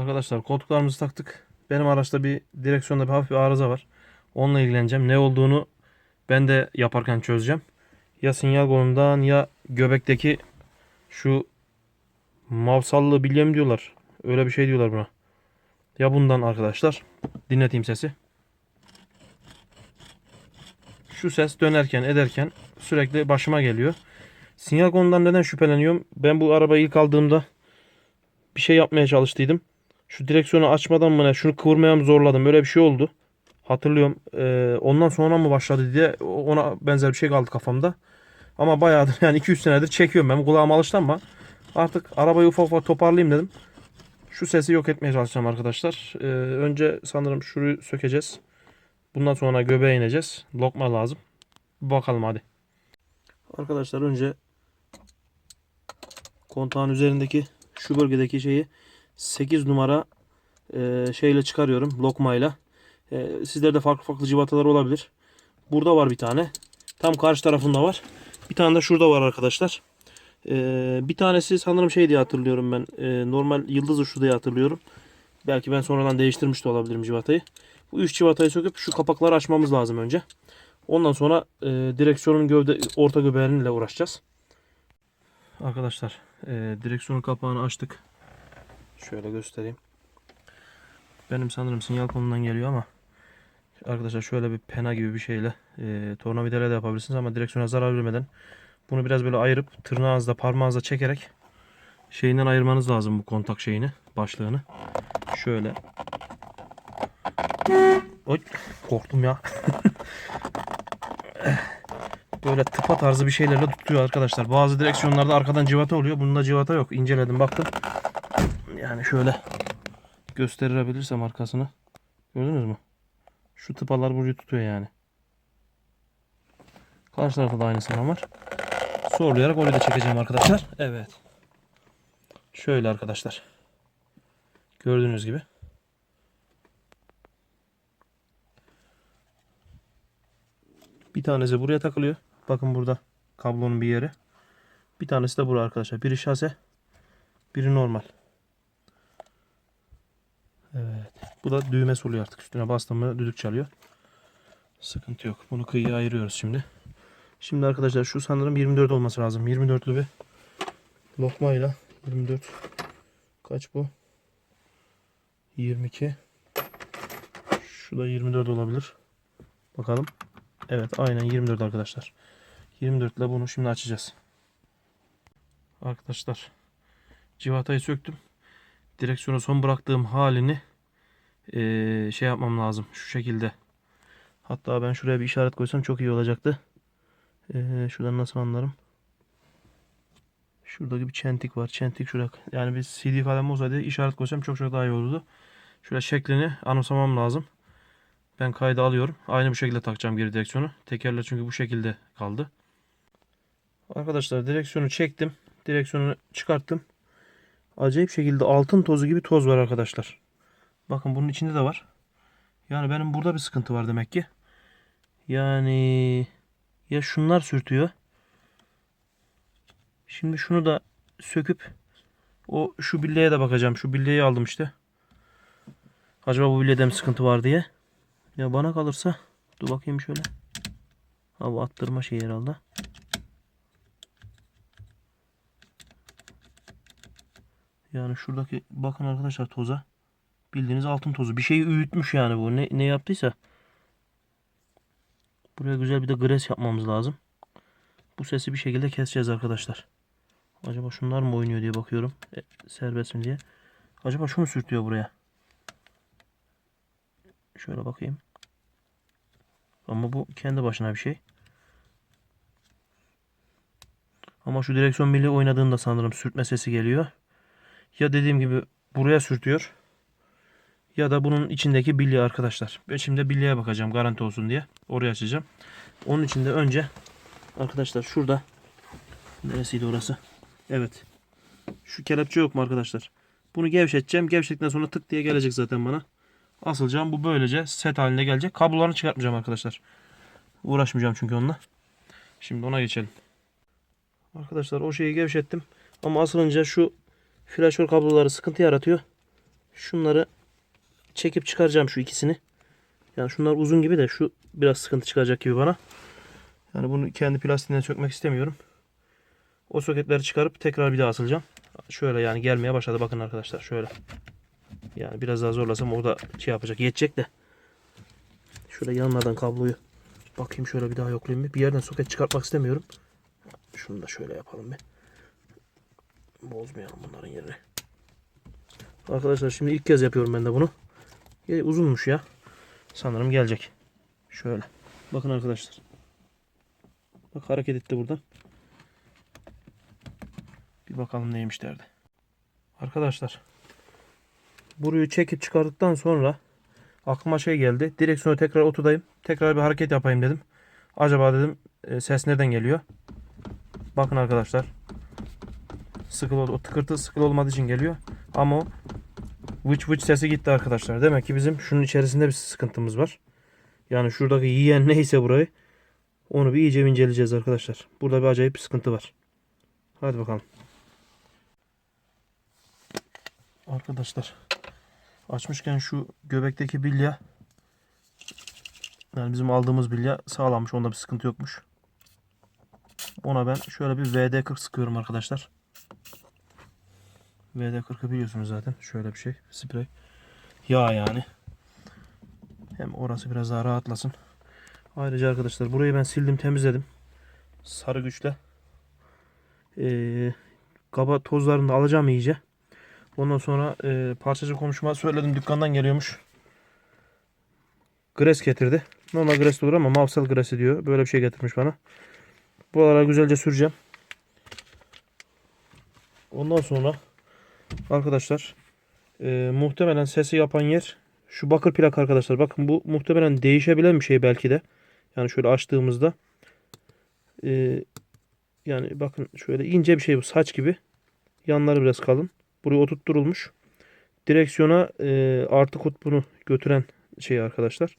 Arkadaşlar koltuklarımızı taktık. Benim araçta bir direksiyonda bir hafif bir arıza var. Onunla ilgileneceğim. Ne olduğunu ben de yaparken çözeceğim. Ya sinyal kolundan ya göbekteki şu mavsallı bilye diyorlar. Öyle bir şey diyorlar buna. Ya bundan arkadaşlar. Dinleteyim sesi. Şu ses dönerken ederken sürekli başıma geliyor. Sinyal konudan neden şüpheleniyorum? Ben bu arabayı ilk aldığımda bir şey yapmaya çalıştıydım. Şu direksiyonu açmadan mı ne şunu kıvırmaya mı zorladım öyle bir şey oldu. Hatırlıyorum. Ee, ondan sonra mı başladı diye ona benzer bir şey kaldı kafamda. Ama bayağıdır yani 2-3 senedir çekiyorum ben. Kulağıma alıştı ama artık arabayı ufak ufak toparlayayım dedim. Şu sesi yok etmeye çalışacağım arkadaşlar. Ee, önce sanırım şunu sökeceğiz. Bundan sonra göbeğe ineceğiz. Lokma lazım. Bakalım hadi. Arkadaşlar önce kontağın üzerindeki şu bölgedeki şeyi 8 numara e, şeyle çıkarıyorum lokmayla. E, sizlerde farklı farklı civatalar olabilir. Burada var bir tane. Tam karşı tarafında var. Bir tane de şurada var arkadaşlar. E, bir tanesi sanırım şey diye hatırlıyorum ben. E, normal yıldız uçlu diye hatırlıyorum. Belki ben sonradan değiştirmiş de olabilirim civatayı. Bu üç civatayı söküp şu kapakları açmamız lazım önce. Ondan sonra e, direksiyonun gövde orta göbeğiyle uğraşacağız. Arkadaşlar e, direksiyonun kapağını açtık. Şöyle göstereyim. Benim sanırım sinyal kolundan geliyor ama arkadaşlar şöyle bir pena gibi bir şeyle e, tornavidayla da yapabilirsiniz ama direksiyona zarar vermeden bunu biraz böyle ayırıp tırnağınızla parmağınızla çekerek şeyinden ayırmanız lazım bu kontak şeyini başlığını. Şöyle. Oy korktum ya. böyle tıpa tarzı bir şeylerle tutuyor arkadaşlar. Bazı direksiyonlarda arkadan civata oluyor. Bunda civata yok. İnceledim baktım. Yani şöyle gösterebilirsem arkasını. Gördünüz mü? Şu tıpalar burayı tutuyor yani. Karşı tarafta da aynısından var. Sorulayarak orayı da çekeceğim arkadaşlar. Evet. Şöyle arkadaşlar. Gördüğünüz gibi. Bir tanesi buraya takılıyor. Bakın burada kablonun bir yeri. Bir tanesi de buraya arkadaşlar. Biri şase, biri normal. Evet. Bu da düğme oluyor artık. Üstüne bastım düdük çalıyor. Sıkıntı yok. Bunu kıyıya ayırıyoruz şimdi. Şimdi arkadaşlar şu sanırım 24 olması lazım. 24'lü bir lokmayla 24 kaç bu? 22 Şu da 24 olabilir. Bakalım. Evet aynen 24 arkadaşlar. 24 ile bunu şimdi açacağız. Arkadaşlar civatayı söktüm. Direksiyonu son bıraktığım halini eee, şey yapmam lazım. Şu şekilde. Hatta ben şuraya bir işaret koysam çok iyi olacaktı. Eee şuradan nasıl anlarım? Şurada bir çentik var. Çentik şurada. Yani bir CD kalem olsaydı işaret koysam çok çok daha iyi olurdu. Şöyle şeklini anımsamam lazım. Ben kayda alıyorum. Aynı bu şekilde takacağım geri direksiyonu. Tekerler çünkü bu şekilde kaldı. Arkadaşlar direksiyonu çektim. Direksiyonu çıkarttım. Acayip şekilde altın tozu gibi toz var arkadaşlar. Bakın bunun içinde de var. Yani benim burada bir sıkıntı var demek ki. Yani ya şunlar sürtüyor. Şimdi şunu da söküp o şu bilyeye de bakacağım. Şu bilyeyi aldım işte. Acaba bu bilyede mi sıkıntı var diye. Ya bana kalırsa dur bakayım şöyle. Hava attırma şeyi herhalde. Yani şuradaki bakın arkadaşlar toza. Bildiğiniz altın tozu. Bir şeyi öğütmüş yani bu. Ne, ne yaptıysa. Buraya güzel bir de gres yapmamız lazım. Bu sesi bir şekilde keseceğiz arkadaşlar. Acaba şunlar mı oynuyor diye bakıyorum. E, serbest mi diye. Acaba şu mu sürtüyor buraya? Şöyle bakayım. Ama bu kendi başına bir şey. Ama şu direksiyon milli oynadığında sanırım sürtme sesi geliyor. Ya dediğim gibi buraya sürtüyor. Ya da bunun içindeki bilye arkadaşlar. Ben şimdi bilyeye bakacağım garanti olsun diye. Oraya açacağım. Onun için de önce arkadaşlar şurada neresiydi orası? Evet. Şu kelepçe yok mu arkadaşlar? Bunu gevşeteceğim. Gevşettikten sonra tık diye gelecek zaten bana. Asılacağım. Bu böylece set haline gelecek. Kablolarını çıkartmayacağım arkadaşlar. Uğraşmayacağım çünkü onunla. Şimdi ona geçelim. Arkadaşlar o şeyi gevşettim. Ama asılınca şu flaşör kabloları sıkıntı yaratıyor. Şunları çekip çıkaracağım şu ikisini. Yani şunlar uzun gibi de şu biraz sıkıntı çıkaracak gibi bana. Yani bunu kendi plastiğinden sökmek istemiyorum. O soketleri çıkarıp tekrar bir daha asılacağım. Şöyle yani gelmeye başladı bakın arkadaşlar şöyle. Yani biraz daha zorlasam o da şey yapacak yetecek de. Şöyle yanlardan kabloyu bakayım şöyle bir daha yoklayayım bir. Bir yerden soket çıkartmak istemiyorum. Şunu da şöyle yapalım bir. Bozmayalım bunların yerini. Arkadaşlar şimdi ilk kez yapıyorum ben de bunu. Ya, uzunmuş ya. Sanırım gelecek. Şöyle. Bakın arkadaşlar. Bak hareket etti buradan. Bir bakalım neymiş derdi. Arkadaşlar. Burayı çekip çıkardıktan sonra aklıma şey geldi. Direksiyonu tekrar oturdayım. Tekrar bir hareket yapayım dedim. Acaba dedim e, ses nereden geliyor? Bakın arkadaşlar. Sıkıl o tıkırtı sıkıl olmadığı için geliyor. Ama o vıç vıç sesi gitti arkadaşlar. Demek ki bizim şunun içerisinde bir sıkıntımız var. Yani şuradaki yiyen neyse burayı onu bir iyice inceleyeceğiz arkadaşlar. Burada bir acayip bir sıkıntı var. Hadi bakalım. Arkadaşlar açmışken şu göbekteki bilya yani bizim aldığımız bilya sağlammış. Onda bir sıkıntı yokmuş. Ona ben şöyle bir VD40 sıkıyorum arkadaşlar. VD40'ı biliyorsunuz zaten. Şöyle bir şey. Sprey. Yağ yani. Hem orası biraz daha rahatlasın. Ayrıca arkadaşlar burayı ben sildim temizledim. Sarı güçle. Ee, kaba tozlarını da alacağım iyice. Ondan sonra e, parçacı komşuma söyledim dükkandan geliyormuş. Gres getirdi. Normal gres olur ama mavsal gresi diyor. Böyle bir şey getirmiş bana. Buralara güzelce süreceğim. Ondan sonra arkadaşlar e, muhtemelen sesi yapan yer şu bakır plak arkadaşlar. Bakın bu muhtemelen değişebilen bir şey belki de. Yani şöyle açtığımızda e, yani bakın şöyle ince bir şey bu saç gibi. Yanları biraz kalın. Buraya oturtturulmuş. Direksiyona e, artı kutbunu götüren şey arkadaşlar.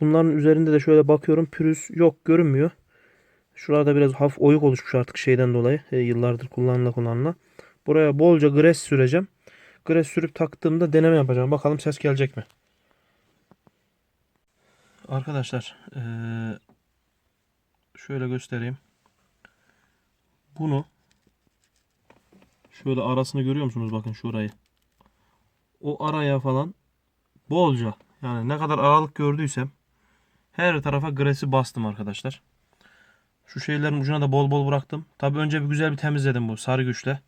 Bunların üzerinde de şöyle bakıyorum pürüz yok görünmüyor. Şurada biraz hafif oyuk oluşmuş artık şeyden dolayı. E, yıllardır kullanıla kullanıla. Buraya bolca gres süreceğim. Gres sürüp taktığımda deneme yapacağım. Bakalım ses gelecek mi? Arkadaşlar e, şöyle göstereyim. Bunu şöyle arasını görüyor musunuz? Bakın şurayı. O araya falan bolca yani ne kadar aralık gördüysem her tarafa gresi bastım arkadaşlar. Şu şeylerin ucuna da bol bol bıraktım. Tabi önce bir güzel bir temizledim bu sarı güçle.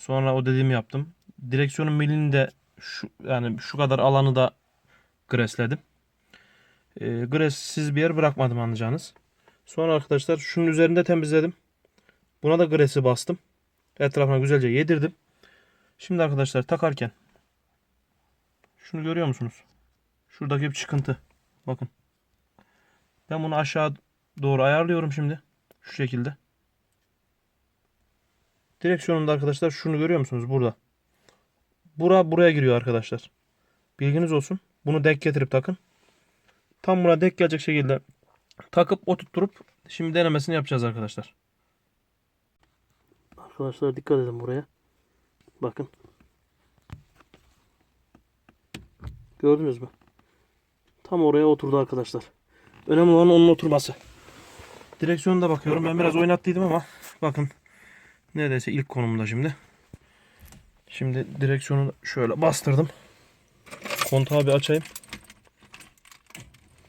Sonra o dediğimi yaptım. Direksiyonun milini de şu yani şu kadar alanı da gresledim. E, gressiz bir yer bırakmadım anlayacağınız. Sonra arkadaşlar şunun üzerinde temizledim. Buna da gresi bastım. Etrafına güzelce yedirdim. Şimdi arkadaşlar takarken şunu görüyor musunuz? Şuradaki bir çıkıntı. Bakın. Ben bunu aşağı doğru ayarlıyorum şimdi. Şu şekilde. Direksiyonunda arkadaşlar şunu görüyor musunuz? Burada. Bura buraya giriyor arkadaşlar. Bilginiz olsun. Bunu denk getirip takın. Tam buna denk gelecek şekilde takıp oturtturup şimdi denemesini yapacağız arkadaşlar. Arkadaşlar dikkat edin buraya. Bakın. Gördünüz mü? Tam oraya oturdu arkadaşlar. Önemli olan onun oturması. Direksiyonda bakıyorum. Ben biraz oynattıydım ama bakın neredeyse ilk konumda şimdi. Şimdi direksiyonu şöyle bastırdım. Kontağı bir açayım.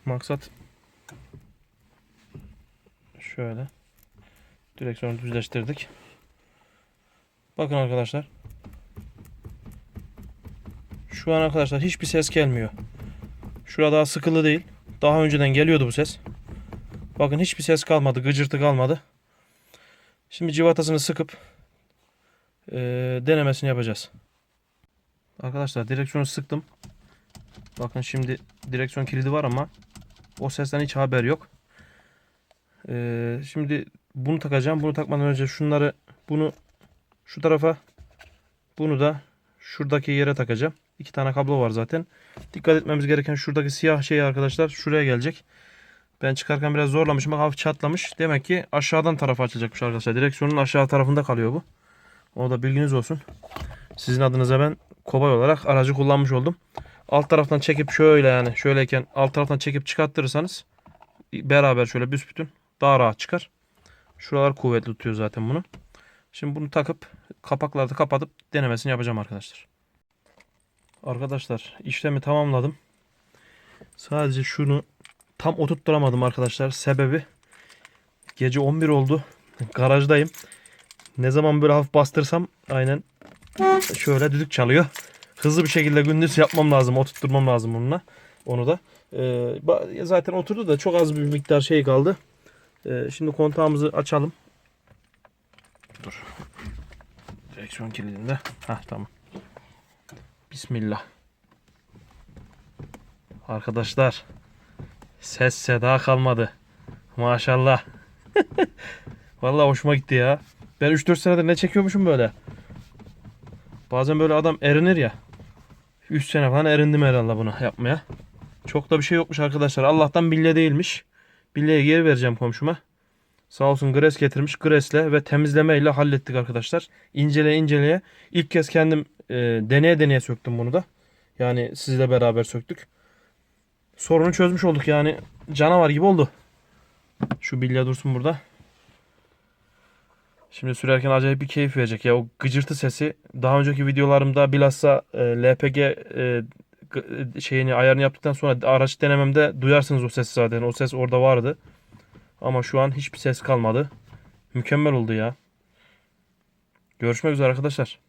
Maksat şöyle direksiyonu düzleştirdik. Bakın arkadaşlar. Şu an arkadaşlar hiçbir ses gelmiyor. Şurada daha sıkılı değil. Daha önceden geliyordu bu ses. Bakın hiçbir ses kalmadı. Gıcırtı kalmadı. Şimdi civatasını sıkıp e, denemesini yapacağız. Arkadaşlar direksiyonu sıktım. Bakın şimdi direksiyon kilidi var ama o sesten hiç haber yok. E, şimdi bunu takacağım. Bunu takmadan önce şunları bunu şu tarafa bunu da şuradaki yere takacağım. İki tane kablo var zaten. Dikkat etmemiz gereken şuradaki siyah şey arkadaşlar şuraya gelecek. Ben çıkarken biraz zorlamışım. Bak hafif çatlamış. Demek ki aşağıdan tarafa açılacakmış arkadaşlar. Direksiyonun aşağı tarafında kalıyor bu. O da bilginiz olsun. Sizin adınıza ben kobay olarak aracı kullanmış oldum. Alt taraftan çekip şöyle yani şöyleyken alt taraftan çekip çıkarttırırsanız beraber şöyle büsbütün daha rahat çıkar. Şuralar kuvvetli tutuyor zaten bunu. Şimdi bunu takıp kapakları da kapatıp denemesini yapacağım arkadaşlar. Arkadaşlar işlemi tamamladım. Sadece şunu tam oturtturamadım arkadaşlar. Sebebi gece 11 oldu. Garajdayım. Ne zaman böyle hafif bastırsam aynen şöyle düdük çalıyor. Hızlı bir şekilde gündüz yapmam lazım. Oturtturmam lazım bununla. Onu da. Ee, zaten oturdu da çok az bir miktar şey kaldı. Ee, şimdi kontağımızı açalım. Dur. Direksiyon kilidinde. Hah tamam. Bismillah. Arkadaşlar. Ses seda kalmadı. Maşallah. Vallahi hoşuma gitti ya. Ben 3-4 senedir ne çekiyormuşum böyle. Bazen böyle adam erinir ya. 3 sene falan erindim herhalde buna yapmaya. Çok da bir şey yokmuş arkadaşlar. Allah'tan bilye değilmiş. Bilyeyi geri vereceğim komşuma. Sağ olsun gres getirmiş. Gresle ve temizlemeyle hallettik arkadaşlar. İnceleye inceleye. İlk kez kendim e, deneye deneye söktüm bunu da. Yani sizle beraber söktük. Sorunu çözmüş olduk yani. Canavar gibi oldu. Şu bilye dursun burada. Şimdi sürerken acayip bir keyif verecek ya. O gıcırtı sesi daha önceki videolarımda bilhassa e, LPG e, g- şeyini ayarını yaptıktan sonra araç denememde duyarsınız o sesi zaten. O ses orada vardı. Ama şu an hiçbir ses kalmadı. Mükemmel oldu ya. Görüşmek üzere arkadaşlar.